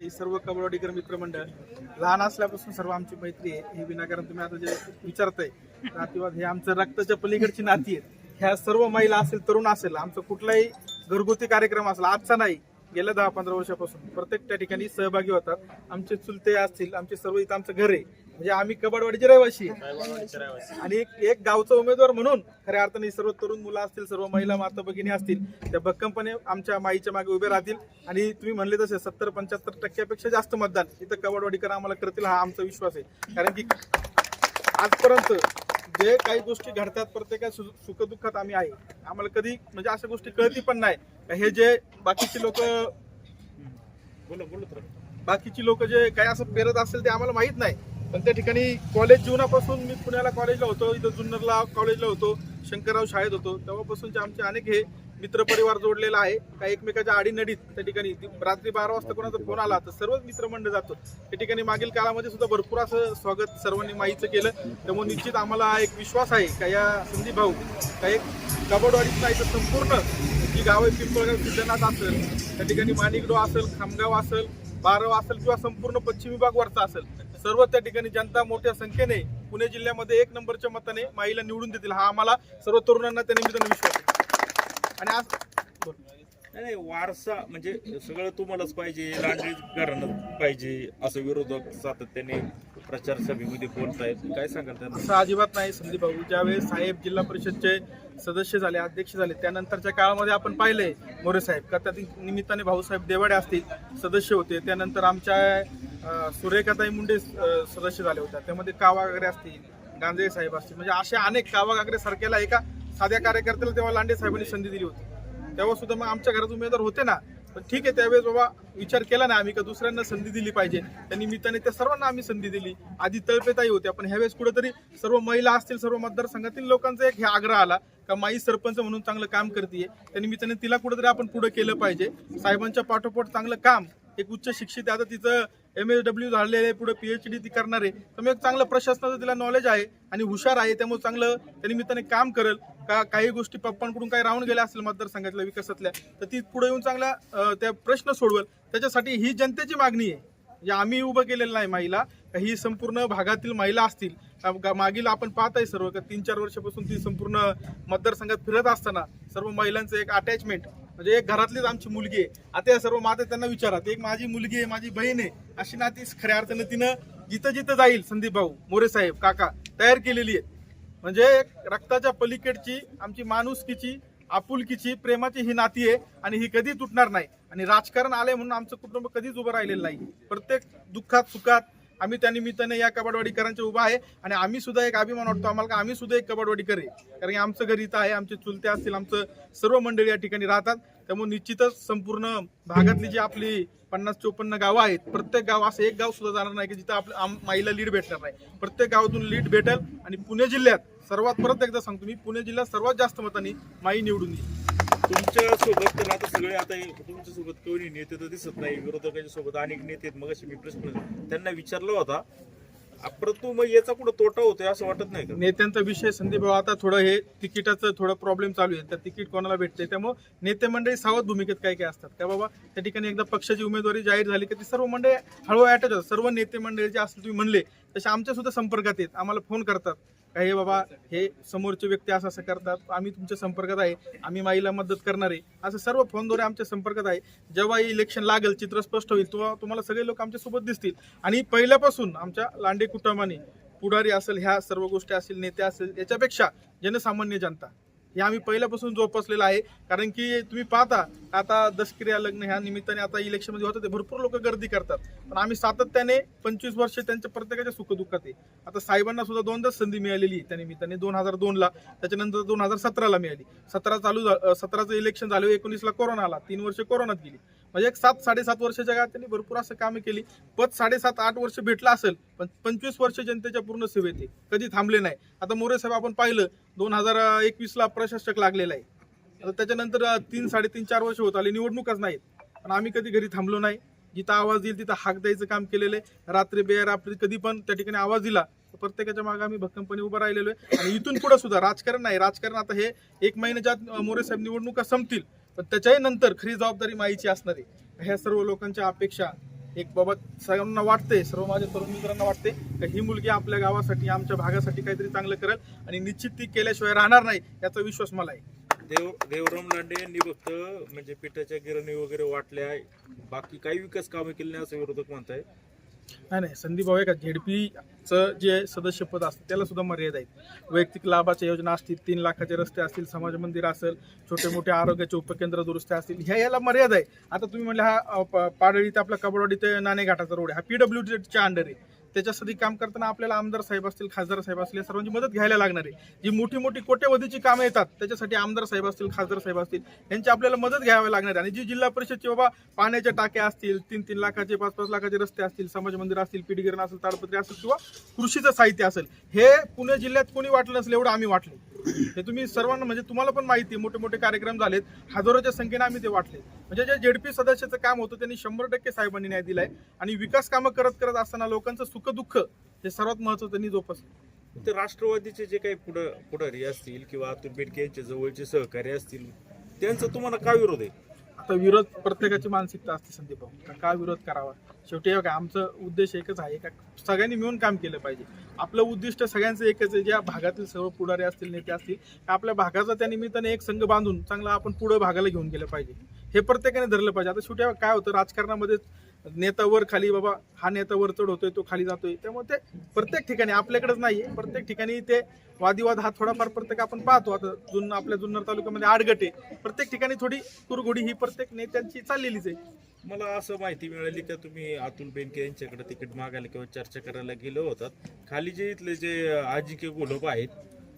ही सर्व कबड्डीकर मित्रमंडळ लहान असल्यापासून सर्व आमची मैत्री आहे. हे विनाकारण तुम्ही आता जे विचारताय नातीवाद हे आमचं रक्ताच्या पलीकडची नाती आहे ह्या सर्व महिला असेल तरुण असेल आमचा कुठलाही घरगुती कार्यक्रम असेल आजचा नाही गेल्या दहा पंधरा वर्षापासून प्रत्येक त्या ठिकाणी सहभागी होतात. आमचे चुलते असतील आमचे सर्व इथं आमचं घर आहे. म्हणजे आम्ही कबडवाडीचे रहिवासी. आणि एक एक गावचा उमेदवार म्हणून खऱ्या अर्थाने सर्व तरुण मुलं असतील सर्व महिला माता भगिनी असतील त्या भक्कमपणे आमच्या माईच्या मागे उभे राहतील. आणि तुम्ही म्हणले तसे सत्तर पंच्याहत्तर टक्क्यापेक्षा जास्त मतदान इथं कबडवाडीकर आम्हाला करतील हा आमचा विश्वास आहे. कारण की आजपर्यंत जे काही गोष्टी घडतात प्रत्येका सुखदुःखात आम्ही आहे. आम्हाला कधी म्हणजे अशा गोष्टी कळती पण नाही. हे जे बाकीचे लोक बोला बोला तर बाकीची लोक जे काही असं पेरत असेल ते आम्हाला माहीत नाही. पण त्या ठिकाणी कॉलेज जीवनापासून मी पुण्याला कॉलेजला होतो इथं जुन्नरला कॉलेजला होतो शंकरराव शाळेत होतो. तेव्हापासूनचे आमचे अनेक हे मित्रपरिवार जोडलेला आहे. काही एकमेकाच्या आडीनडीत त्या ठिकाणी रात्री बारा वाजता कोणाचा फोन आला तर सर्वच मित्रमंडळ जातो. त्या ठिकाणी मागील काळामध्ये सुद्धा भरपूर असं स्वागत सर्वांनी माईचं केलं. त्यामुळे निश्चित आम्हाला एक विश्वास आहे का या संधी भाऊ का एक कबडवाडीत नाही तर संपूर्ण जी गावं पिंपळगाव सिद्धनाथ असेल त्या ठिकाणी माणिकडो असेल खामगाव असेल बारव असेल किंवा संपूर्ण पश्चिम विभाग वरचा असेल सर्व त्या ठिकाणी जनता मोठ्या संख्येने पुणे जिल्ह्यामध्ये एक नंबरच्या मताने माईला निवडून देतील. हा आम्हाला सर्व तरुणांना त्या निमित्ताने विश्वास आहे. आणि आज. नाही वारसा म्हणजे सगळं तुम्हालाच पाहिजे लांडरी घराणं पाहिजे असं विरोधक सातत्याने प्रचार सभेमध्ये बोलतायत. काय सांगाल त्यांना? असं अजिबात नाही संदीप भाऊ. ज्यावेळेस साहेब जिल्हा परिषदचे सदस्य झाले अध्यक्ष झाले त्यानंतरच्या काळामध्ये आपण पाहिलंय मोरे साहेब. का त्या निमित्ताने भाऊसाहेब देवाडे असतील सदस्य होते. त्यानंतर आमच्या सुरेखाताई मुंडे सदस्य झाले होत्या त्यामध्ये कावा वगैरे असतील गांजे साहेब असतील म्हणजे असे अनेक कावा गागरे सारख्याला एका साध्या कार्यकर्त्याला तेव्हा लांडे साहेबांनी संधी दिली होती. तेव्हा सुद्धा मग आमच्या घरात उमेदवार होते ना पण ठीक आहे त्यावेळेस बाबा विचार केला ना आम्ही का दुसऱ्यांना संधी दिली पाहिजे. त्या निमित्ताने त्या सर्वांना आम्ही संधी दिली. आधी तळपेताई होत्या पण ह्यावेळेस कुठेतरी सर्व महिला असतील सर्व मतदारसंघातील लोकांचा एक हे आग्रह आला का माई सरपंच म्हणून चांगलं काम करते त्या निमित्ताने तिला कुठेतरी आपण पुढे केलं पाहिजे. साहेबांच्या पाठोपाठ चांगलं काम एक उच्च शिक्षित आता तिचं एम एस डब्ल्यू झालेले आहे पुढे डी ती करणार आहे. तर मग एक चांगलं प्रशासनाचं तिला नॉलेज आहे आणि हुशार आहे त्यामुळे चांगलं त्या निमित्ताने काम करेल. का काही गोष्टी पप्पांकडून काही राहून गेल्या असतील मतदारसंघातल्या विकासातल्या तर ती पुढे येऊन चांगल्या त्या प्रश्न सोडवेल. त्याच्यासाठी ही जनतेची मागणी आहे. म्हणजे आम्ही उभं केलेलं नाही महिला ही संपूर्ण भागातील महिला असतील. मागील आपण पाहत आहे सर्व का तीन चार वर्षापासून ती संपूर्ण मतदारसंघात फिरत असताना सर्व महिलांचं एक अटॅचमेंट म्हणजे एक घरातलीच आमची मुलगी आहे. आता या सर्व माता त्यांना विचारात एक माझी मुलगी आहे माझी बहीण आहे अशी ना ती खऱ्या अर्थानं तिनं जिथं जिथं जाईल संदीप भाऊ मोरे साहेब काका तयार केलेली आहे म्हणजे रक्ताच्या पलीकडची आमची माणुसकीची आपुलकीची प्रेमाची ही नाती आहे आणि ही कधी तुटणार नाही. आणि राजकारण आलंय म्हणून आमचं कुटुंब कधीच उभं राहिलेलं नाही. प्रत्येक दुःखात सुखात आम्ही त्या निमित्ताने या कबाडवाडीकरांचे उभा आहे आणि आम्ही सुद्धा एक अभिमान वाटतो आम्हाला. का आम्ही सुद्धा एक कबाडवाडी करे. कारण की आमचं घर इथं आहे आमचे चुलते असतील आमचं सर्व मंडळी या ठिकाणी राहतात. त्यामुळे निश्चितच संपूर्ण भागातली जी आपली पन्नास चोपन्न गावं आहेत प्रत्येक गाव असं एक गाव सुद्धा जाणार नाही की जिथं आपल्या आम- माईला लीड भेटणार नाही. प्रत्येक गावातून लीड भेटेल आणि पुणे जिल्ह्यात सर्वात परत एकदा सांगतो मी पुणे जिल्ह्यात सर्वात जास्त मतांनी माई निवडून येईल. तुमच्यासोबत तर आता सगळे आता तुमच्यासोबत कोणी नेते तर दिसत नाही विरोधकांच्या सोबत अनेक नेते आहेत. मग मी प्रश्न त्यांना विचारला होता. परंतु मग याचा कुठं तोटा होतोय असं वाटत नाही नेत्यांचा विषय संदीप भाऊ आता थोडं हे तिकिटाचं थोडं प्रॉब्लेम चालू आहे. तर तिकीट कोणाला भेटते त्यामुळे नेते मंडळी सावध भूमिकेत काय काय असतात? त्या बाबा त्या ठिकाणी एकदा पक्षाची उमेदवारी जाहीर झाली की ती सर्व मंडळी हळूहळू अटॅच होतात. सर्व नेते मंडळी जे असं तुम्ही म्हणले तसे आमच्या सुद्धा संपर्कात येत आम्हाला फोन करतात. का हे बाबा हे समोरचे व्यक्ती असं असं करतात आम्ही तुमच्या संपर्कात आहे आम्ही माईला मदत करणार आहे असं सर्व फोनद्वारे आमच्या संपर्कात आहे. जेव्हा इलेक्शन लागेल चित्र स्पष्ट होईल तेव्हा तुम्हाला सगळे लोक आमच्यासोबत दिसतील. आणि पहिल्यापासून आमच्या लांडे कुटुंबाने पुढारी असेल ह्या सर्व गोष्टी असेल नेते असेल याच्यापेक्षा जनसामान्य जनता. हे आम्ही पहिल्यापासून जोपासलेलं आहे. कारण की तुम्ही पाहता आता दशक्रिया लग्न ह्या निमित्ताने आता इलेक्शनमध्ये होतं ते भरपूर लोक गर्दी करतात. पण आम्ही सातत्याने पंचवीस वर्ष त्यांच्या प्रत्येकाच्या सुखदुःखात आहे. आता साहेबांना सुद्धा दोनदाच संधी मिळालेली आहे त्या निमित्ताने. दोन हजार दोनला त्याच्यानंतर दोन हजार सतराला मिळाली. सतरा चालू सतराचं इलेक्शन झालं एकोणीसला कोरोना आला. तीन वर्ष कोरोनात गेली. म्हणजे एक सात साडेसात वर्षाच्या काळात त्यांनी भरपूर असं कामे केली. पद साडेसात आठ वर्ष भेटलं असेल पण पंचवीस वर्ष जनतेच्या पूर्ण सेवेत कधी थांबले नाही. आता मोरे साहेब आपण पाहिलं दोन हजार एकवीसला प्रशासक लागलेला आहे. आता त्याच्यानंतर तीन साडेतीन चार वर्ष होत आले निवडणूकच नाहीत. पण आम्ही कधी घरी थांबलो नाही. जिथं आवाज येईल तिथं हाक द्यायचं काम केलेलं आहे. रात्री बेरात्री कधी पण त्या ठिकाणी आवाज दिला तर प्रत्येकाच्या मागे आम्ही भक्कमपणे उभं राहिलेलो आहे. आणि इथून पुढे सुद्धा राजकारण नाही. राजकारण आता हे एक महिन्याच्या मोरे साहेब निवडणुका संपतील. पण त्याच्याही नंतर खरी जबाबदारी माईची असणारी. ह्या सर्व लोकांच्या अपेक्षा एक बाबत सगळ्यांना वाटते सर्व माझ्या तरुण मित्रांना वाटते की ही मुलगी आपल्या गावासाठी आमच्या भागासाठी काहीतरी चांगलं करेल आणि निश्चित ती केल्याशिवाय राहणार नाही याचा विश्वास मला आहे. देव देवराम लांडे यांनी फक्त म्हणजे पिठाच्या गिरणी वगैरे वाटल्या बाकी काही विकास कामे केली नाही असं विरोधक म्हणताय नाही नाही संदीप भाऊ आहे का झेडपीचं जे सदस्यपद असतं त्याला सुद्धा मर्यादा आहेत. वैयक्तिक लाभाच्या योजना असतील तीन लाखाचे रस्ते असतील समाज मंदिर असेल छोटे मोठे आरोग्याचे उपकेंद्र दुरुस्ती असतील ह्या याला मर्यादा आहे. आता तुम्ही म्हणले हा पाडळी ते आपला कबडवाडी ते नाणेघाटाचा रोड आहे. हा पीडब्ल्यू डीच्या अंडर आहे. त्याच्यासाठी काम करताना आपल्याला आमदार साहेब असतील खासदार साहेब असतील या सर्वांची मदत घ्यायला लागणार. आहे जी मोठी मोठी कोट्यवधीची कामं येतात त्याच्यासाठी आमदार साहेब असतील खासदार साहेब असतील यांची आपल्याला मदत घ्यावी लागणार आहे. आणि जी जिल्हा परिषदची बाबा पाण्याच्या टाक्या असतील तीन तीन लाखाचे पाच पाच लाखाचे रस्ते असतील समाज मंदिर असतील पिढीगिरण असेल ताडपत्री असेल किंवा कृषीचं साहित्य असेल हे पुणे जिल्ह्यात कोणी वाटलं नसेल एवढं आम्ही वाटलं. हे तुम्ही सर्वांना म्हणजे तुम्हाला पण माहिती आहे, मोठे मोठे कार्यक्रम झालेत. हजारोच्या संख्येने आम्ही ते वाटले. म्हणजे जे जेडपी सदस्याचं काम होतं त्यांनी शंभर टक्के साहेबांनी न्याय दिलाय. आणि विकास कामं करत करत असताना लोकांचं सुख दुःख हे सर्वात महत्वाचं त्यांनी जोपासलं. ते राष्ट्रवादीचे जे काही पुढं पुढारी असतील किंवा अतुल बेडके यांचे जवळचे सहकारी असतील त्यांचा तुम्हाला काय विरोध आहे? आता विरोध प्रत्येकाची मानसिकता असते संदीप भाऊ. का का विरोध करावा? शेवटी बघा आमचं उद्देश एकच आहे का सगळ्यांनी मिळून काम केलं पाहिजे. आपलं उद्दिष्ट सगळ्यांचं एकच आहे ज्या भागातील सर्व पुढारी असतील नेते असतील आपल्या भागाचा त्या निमित्ताने एक संघ बांधून चांगला आपण पुढे भागाला घेऊन गेलं पाहिजे. हे प्रत्येकाने धरलं पाहिजे. आता शेवटी काय होतं राजकारणामध्ये नेतावर खाली बाबा हा नेता वर चढ होतोय तो खाली जातोय. त्यामुळे ते प्रत्येक ठिकाणी आपल्याकडेच नाहीये. प्रत्येक ठिकाणी ते वादिवाद हा थोडाफार प्रत्येक आपण पाहतो. आता जुन आपल्या जुन्नर तालुक्यामध्ये आडगटे प्रत्येक ठिकाणी थोडी कुरघोडी ही प्रत्येक नेत्यांची चाललेलीच आहे. मला असं माहिती मिळाली का तुम्ही अतुल बेनके यांच्याकडे तिकीट मागायला किंवा चर्चा करायला गेलो होतात. खाली जे इथले जे आजिके गोलोप आहेत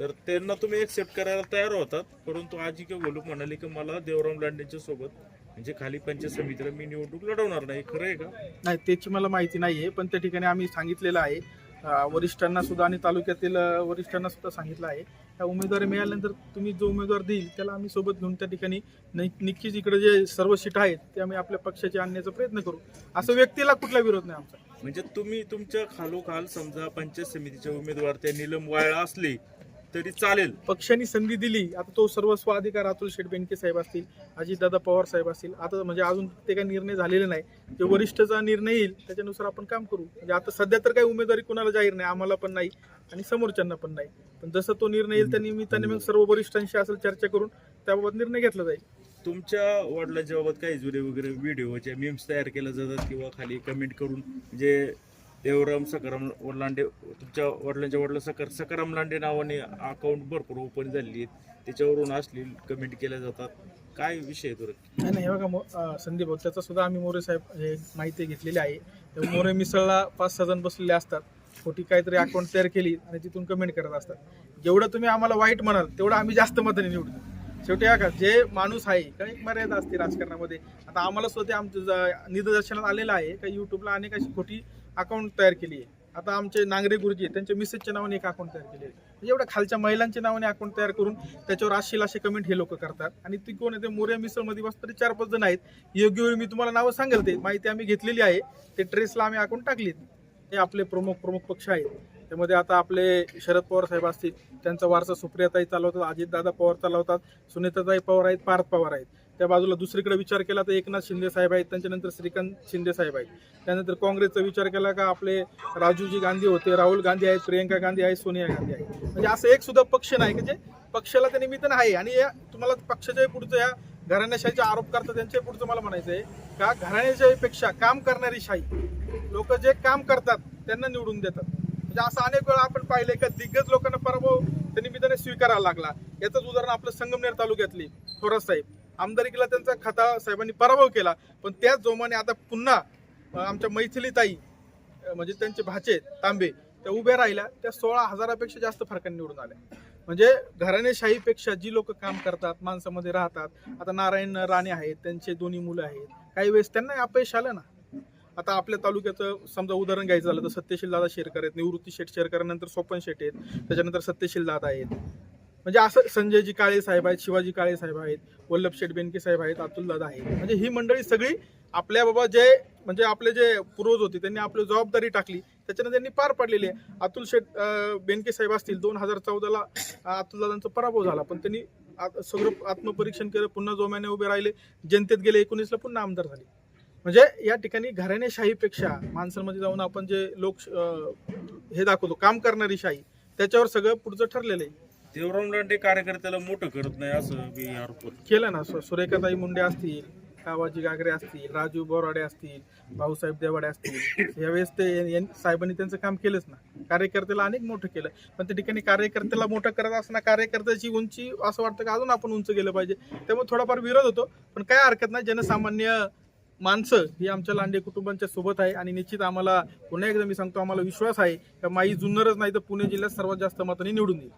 तर त्यांना तुम्ही एक्सेप्ट करायला तयार होतात. परंतु आजिके गोलोप म्हणाले की मला देवराम लांडेंच्या सोबत म्हणजे खाली पंचायत समितीला मी निवडणूक लढवणार नाही खरं आहे का? नाही त्याची मला माहिती नाहीये पण त्या ठिकाणी आम्ही सांगितलेलं आहे. अं, वरिष्ठांना सुद्धा आणि तालुक्यातील अं, वरिष्ठांना सुद्धा सांगितलं आहे. त्या उमेदवारी मिळाल्यानंतर तुम्ही जो उमेदवार देईल त्याला आम्ही सोबत घेऊन त्या ठिकाणी न- नक्कीच इकडे जे सर्व सीट आहेत ते आम्ही आपल्या पक्षाचे आणण्याचा प्रयत्न करू. असं व्यक्तीला कुठला विरोध नाही आमचा. म्हणजे तुम्ही तुमच्या खालोखाल समजा पंचायत समितीचे उमेदवार त्या निलम वाळा असले तरी चालेल. पक्षाने संधी दिली आता तो सर्वस्व अधिकार अतुल शेठ बेनके साहेब असतील अजितदादा पवार साहेब असतील आता म्हणजे अजून ते काही निर्णय झालेले नाही. जे वरिष्ठचा निर्णय येईल त्याच्यानुसार आपण काम करू. म्हणजे आता सध्या तर काही उमेदवारी कोणाला जाहीर नाही आम्हाला पण नाही आणि समोरच्यांना पण नाही. पण जसं तो निर्णय येईल त्या निमित्ताने मग सर्व वरिष्ठांशी असेल चर्चा करून त्याबाबत निर्णय घेतला जाईल. तुमच्या वडिलांच्या बाबत काही जुने वगैरे व्हिडिओचे मीम्स तयार केल्या जातात किंवा खाली कमेंट करून जे देवराम सकाराम वडलांडे तुमच्या वडिलांच्या वडिला सकार सकाराम लांडे नावाने अकाउंट भरपूर ओपन झालेली आहेत. त्याच्यावरून असली कमेंट केल्या जातात. काय विषय तुर नाही नाही हे बघा मो- संदीप भाऊ त्याचा सुद्धा आम्ही मोरे साहेब हे माहिती घेतलेली आहे. त्या मोरे मिसळला पाच सहा जण बसलेले असतात. खोटी काहीतरी अकाउंट तयार केली आणि तिथून कमेंट करत असतात. जेवढं तुम्ही आम्हाला वाईट म्हणाल तेवढं आम्ही जास्त मताने निवडतो शेवटी का जे माणूस आहे काही एक मर्यादा असते राजकारणामध्ये. आता आम्हाला स्वतः आमचं निदर्शनात आलेलं आहे. का युट्यूबला अनेक अशी खोटी अकाउंट तयार केली आहे. आता आमचे नांगरे गुरुजी त्यांच्या मिसेसच्या नावाने एक अकाउंट तयार केले आहे. म्हणजे एवढ्या खालच्या महिलांच्या नावाने अकाउंट तयार करून त्याच्यावर आशील असे कमेंट हे लोक करतात. आणि ती कोण आहे ते मोर्या मिसळमध्ये बस तरी चार पाच जण आहेत. योग्य वेळी मी तुम्हाला नावं सांगेल ते. माहिती आम्ही घेतलेली आहे. ते ट्रेसला आम्ही अकाउंट टाकलीत. हे आपले प्रमुख प्रमुख पक्ष आहेत. त्यामध्ये आता आपले शरद पवार साहेब असतील त्यांचा वारसा सुप्रियाताई चालवतात अजितदादा पवार चालवतात सुनीताताई पवार आहेत पार्थ पवार आहेत. त्या बाजूला दुसरीकडे विचार केला तर एकनाथ शिंदे साहेब आहेत त्यांच्यानंतर श्रीकांत शिंदे साहेब आहेत. त्यानंतर काँग्रेसचा विचार केला का आपले राजूजी गांधी होते राहुल गांधी आहेत प्रियंका गांधी आहेत सोनिया गांधी आहे म्हणजे असं एक सुद्धा पक्ष नाही की जे पक्षाला ते निमित्त आहे. आणि या तुम्हाला पक्षाच्या पुढचं या घराण्याशाहीचे आरोप करतात त्यांच्या पुढचं मला म्हणायचं आहे का घराण्याशाहीपेक्षा काम करणारी शाही लोक जे काम करतात त्यांना निवडून देतात. म्हणजे असं अनेक वेळा आपण पाहिलंय का दिग्गज लोकांना पराभव त्या निमित्ताने स्वीकारायला लागला. याचंच उदाहरण आपलं संगमनेर तालुक्यातली थोरात साहेब. आमदारकीला त्यांचा खता साहेबांनी पराभव केला. पण त्याच जोमाने आता पुन्हा आमच्या मैथिलीताई म्हणजे त्यांचे भाचे तांबे त्या उभ्या राहिल्या. त्या सोळा हजारापेक्षा जास्त फरकाने निवडून आल्या. म्हणजे घराणेशाहीपेक्षा जी लोक काम करतात माणसामध्ये राहतात आता नारायण राणे आहेत त्यांचे दोन्ही मुलं आहेत. काही वेळेस त्यांना अपयश आलं ना. आता आपल्या तालुक्याचं समजा उदाहरण घ्यायचं झालं तर सत्यशील दादा शेरकर आहेत निवृत्ती शेठ शेरकर नंतर सोपन शेठ आहेत त्याच्यानंतर सत्यशील दादा आहेत. म्हणजे असं संजयजी काळे साहेब आहेत शिवाजी काळे साहेब आहेत वल्लभ शेठ बेनके साहेब आहेत अतुल दादा आहेत. म्हणजे ही मंडळी सगळी आपल्या बाबा जे म्हणजे आपले जे पूर्वज होते त्यांनी आपली जबाबदारी टाकली. त्याच्यानं त्यांनी पार पाडलेली आहे. अतुल शेठ बेनके साहेब असतील दोन हजार चौदाला अतुल दादांचा पराभव झाला. पण त्यांनी सगळं आत्मपरीक्षण केलं पुन्हा जोम्याने उभे राहिले. जनतेत गेले एकोणीसला पुन्हा आमदार झाले. म्हणजे या ठिकाणी घराणेशाहीपेक्षा माणसांमध्ये जाऊन आपण जे लोक हे दाखवतो काम करणारी शाही त्याच्यावर सगळं पुढचं ठरलेलं आहे. देवराम लांडे कार्यकर्त्याला मोठं करत नाही असं मी आरोप करतो. केलं. ना सु- सुरेखाताई मुंडे असतील कावाजी गागरे असतील राजू बोराडे असतील भाऊसाहेब देवाडे असतील यावेळेस ते यां- साहेबांनी त्यांचं काम केलंच ना. कार्यकर्त्याला अनेक मोठं केलं. पण त्या ठिकाणी कार्यकर्त्याला मोठं करत असताना कार्यकर्त्याची उंची असं वाटतं की अजून आपण उंच गेलं पाहिजे. त्यामुळे थोडाफार विरोध होतो. पण काय हरकत नाही जनसामान्य माणसं ही आमच्या लांडे कुटुंबांच्या सोबत आहे आणि निश्चित आम्हाला पुन्हा एकदा मी सांगतो आम्हाला विश्वास आहे. का माई जुन्नरच नाही तर पुणे जिल्ह्यात सर्वात जास्त मतांनी निवडून येईल.